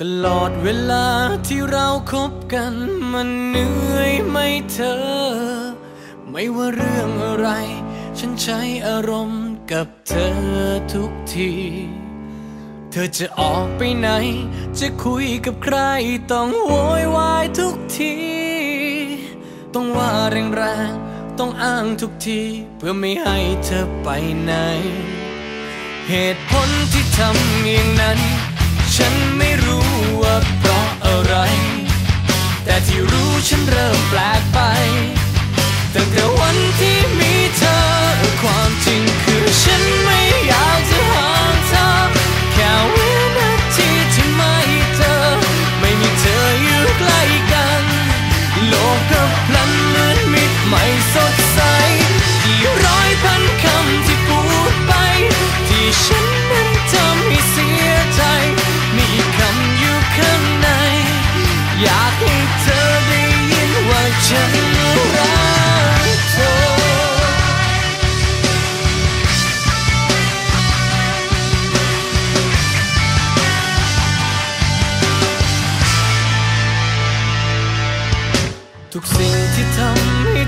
ตลอดเวลาที่เราคบกันมันเหนื่อยไหมเธอ ไม่ว่าเรื่องอะไร ฉันใช้อารมณ์กับเธอทุกที เธอจะออกไปไหน จะคุยกับใครต้องโวยวายทุกที ต้องว่าแรงๆต้องอ้างทุกที เพื่อไม่ให้เธอไปไหน เหตุผลที่ทำอย่างนั้น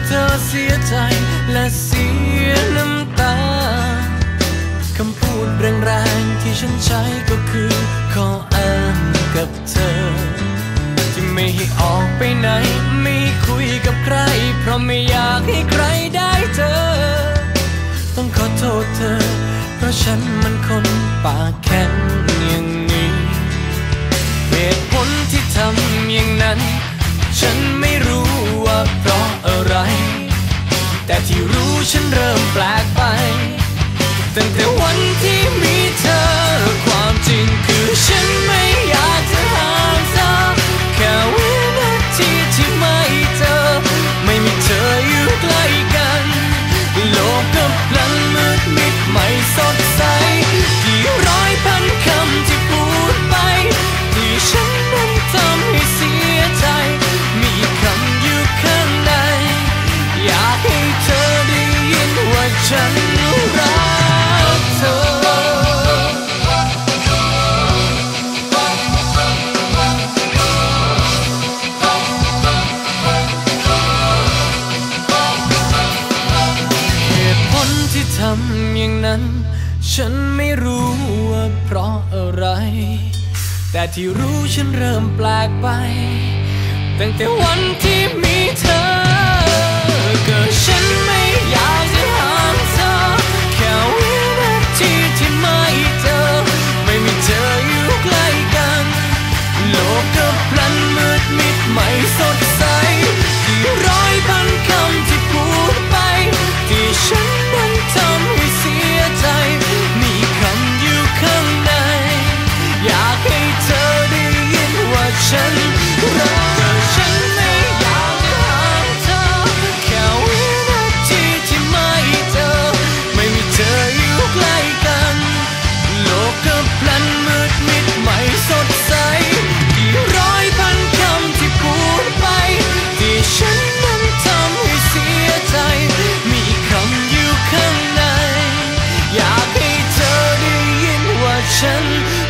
เธอเสียใจและเสียน้ำตา คำพูดแรงๆที่ฉันใช้ก็คือขออ้างกับเธอ ที่ไม่ให้ออกไปไหน ไม่คุยกับใคร เพราะไม่อยากให้ใครได้เจอต้องขอโทษเธอ เพราะฉันมันคนปากแข็งอย่างนี้เหตุผลที่ทำอย่างนั้น ฉันไม่รู้ว่าเพราะ ที่รู้ฉันเริ่มแปลกไปตั้งแต่วันที่มีเธอำอย่างนั้น ฉันไม่รู้ว่าเพราะอะไร แต่ที่รู้ฉันเริ่มแปลกไป ตั้งแต่วันที่ อ